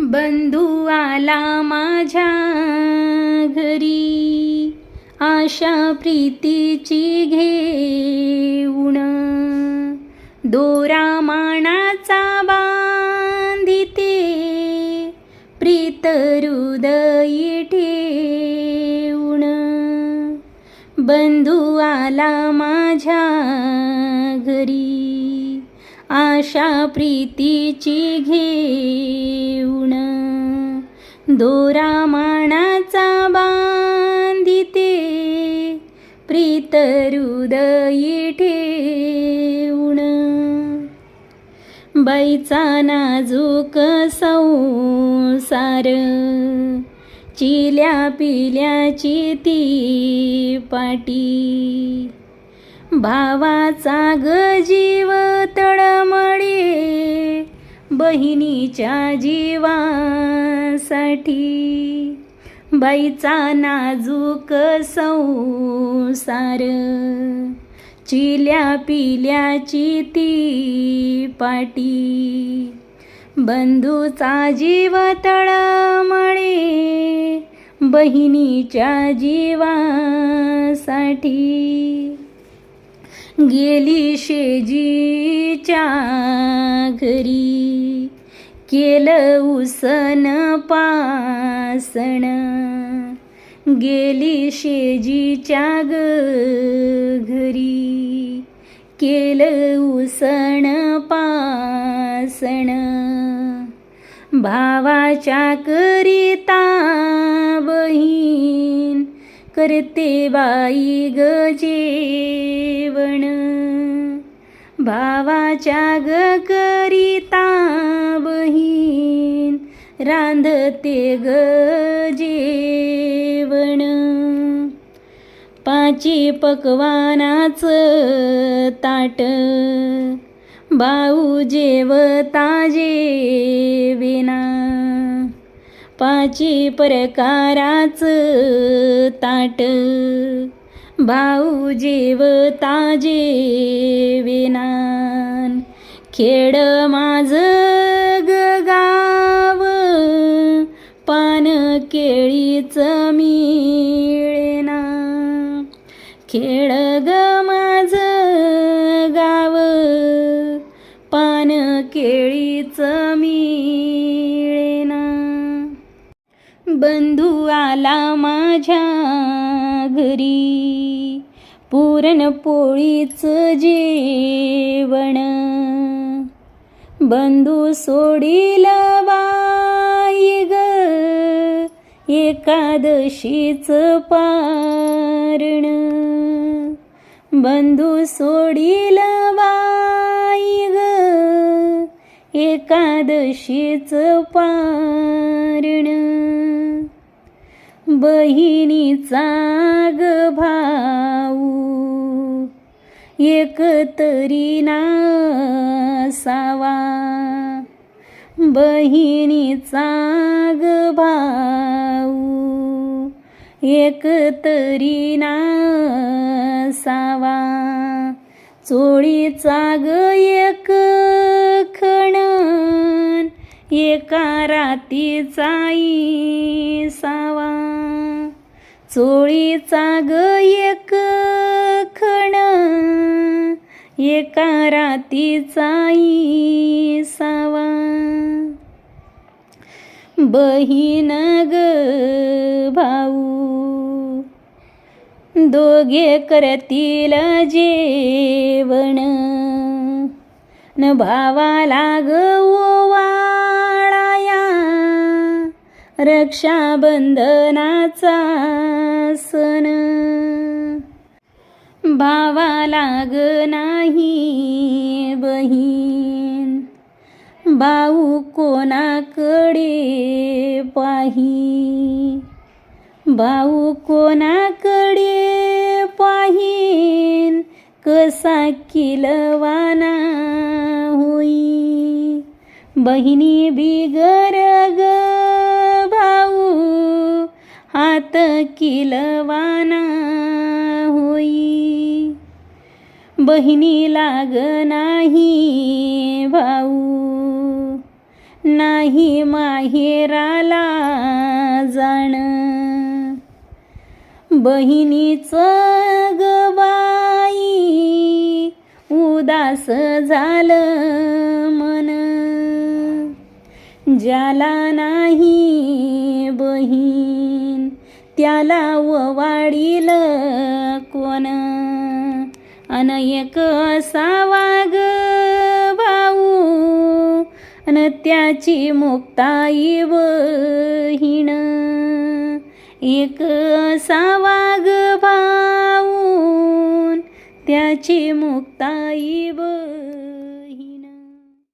बंधू आला माझ्या घरी आशा प्रीतीची घेऊन दोरा मानाचा बांधिते प्रीत हृदयी ठेवून बंधू आला माझ्या घरी आशा प्रीतीची घेऊन दोरा मानाचा बांधिते प्रीत हृदयी ठेवण बाईचा नाजूक संसार चिल्या पिल्याची ती पाटी. भावाचा गजीव बहिणीच्या जीवासाठी. बाईचा नाजूक संसार. चिल्या पिल्याची ती पाटी. बंधूचा जीव तळमळे बहिणीच्या जीवासाठी. गेली शेजीच्या घरी. केलं उसन पासण. गेली शेजीच्या ग घरी. केलं उसण पासण. भावाच्या करिता बहीण करते बाई ग जेवण. भावाच्या ग करिता बहीण रांधते ग जेवण. पाची पकवानाचं ताट भाऊ जेवता जेविना. पाची प्रकाराचं ताट भाऊ जेवता जेविना खेड माझ गाव पान केळीच मिळेना. खेड ग माझ गाव पान केळीचं बंधू आला माझ्या घरी. पुरणपोळीचं जेवण. बंधू सोडील बाई ग. एकादशीच पारण. बंधू सोडील बाई ग. एकादशीच पारण. बहिणीचा ग भाऊ एक तरी नासावा. बहिणीचा ग भाऊ एकतरी नासावा. चोळीचा ग एक एका रातीचा सावा चोळीचा ग एक खण. एका रातीचा सावा बहीण ग भाऊ. दोघे करतील जेवण. न भावाला ग रक्षाबंधनाचा सण. भावा लाग नाही बहीण. भाऊ कोणाकडे पाही भाऊ कोणाकडे पाहीन? कसा किलवाना होई? बहिणी बिगर ग हात किलवाना होई. बहिणी लाग नाही भाऊ नाही माहेराला जाण. बहिणीचं ग बाई उदास झालं मन. ज्याला नाही बहीण त्याला ओवाडील कोण? अन एक असावा भाऊ अन त्याची मुक्ताई बहीण. एक असावा भाऊ त्याची मुक्ताई बहीण.